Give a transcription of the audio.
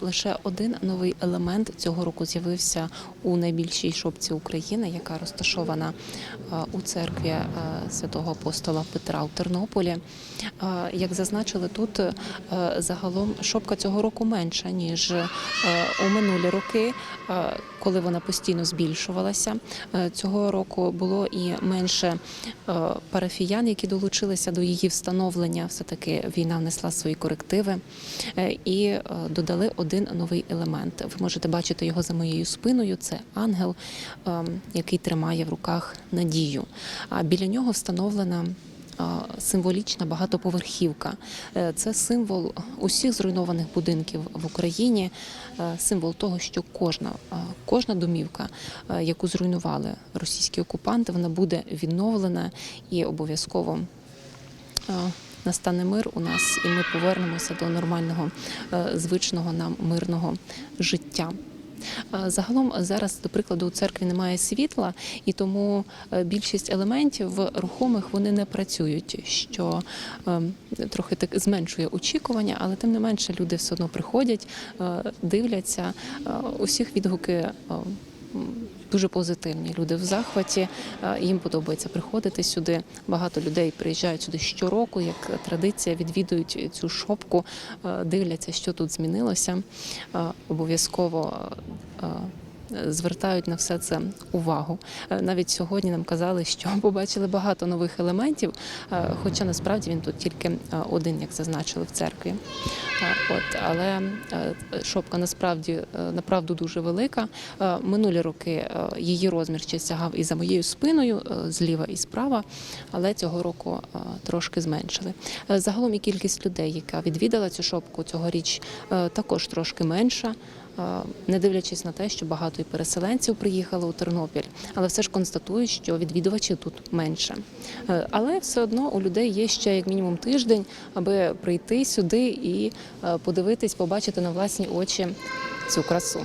Лише один новий елемент цього року з'явився у найбільшій шопці України, яка розташована е, у церкві е, святого апостола Петра у Тернополі. Е, Як зазначили тут, загалом шопка цього року менша ніж у минулі роки, коли вона постійно збільшувалася. Е, Цього року було і менше е, парафіян, які долучилися до її встановлення. Все таки війна внесла свої корективи Е, і додали один новий елемент. Ви можете бачити його за моєю спиною. Це ангел, ем, який тримає в руках надію. А біля нього встановлена. Символічна багатоповерхівка Е, це символ усіх зруйнованих будинків в Україні, е, символ того, що кожна, е, кожна домівка, яку зруйнували російські окупанти, вона буде відновлена і обов'язково настане мир у нас, і ми повернемося до нормального, звичного нам мирного життя. Е, Загалом зараз, до прикладу, у церкві немає світла, і тому е, більшість елементів рухомих вони не працюють, що е, трохи так зменшує очікування, але тим не менше люди все одно приходять, е, дивляться. Е, Усіх відгуки е, дуже позитивні. Люди в захваті. е, Їм подобається приходити сюди. Багато людей приїжджають сюди щороку, як традиція, відвідують цю шопку, е, дивляться, що тут змінилося. Е, Обов'язково. Звертають на все це увагу. Навіть сьогодні нам казали, що побачили багато нових елементів, хоча насправді він тут тільки один, як зазначили в церкві. Е, От, але е, шопка насправді е, направду дуже велика. Е, Минулі роки її розмір ще сягав і за моєю спиною, зліва і справа, але цього року трошки зменшили. Загалом і кількість людей, яка відвідала цю шопку цьогоріч, також трошки менша. Е, Не дивлячись на те, що багато і переселенців приїхало у Тернопіль, але все ж констатують, що відвідувачів тут менше. Е, Але все одно у людей є ще як мінімум тиждень, аби прийти сюди і е, подивитись, побачити на власні очі цю красу.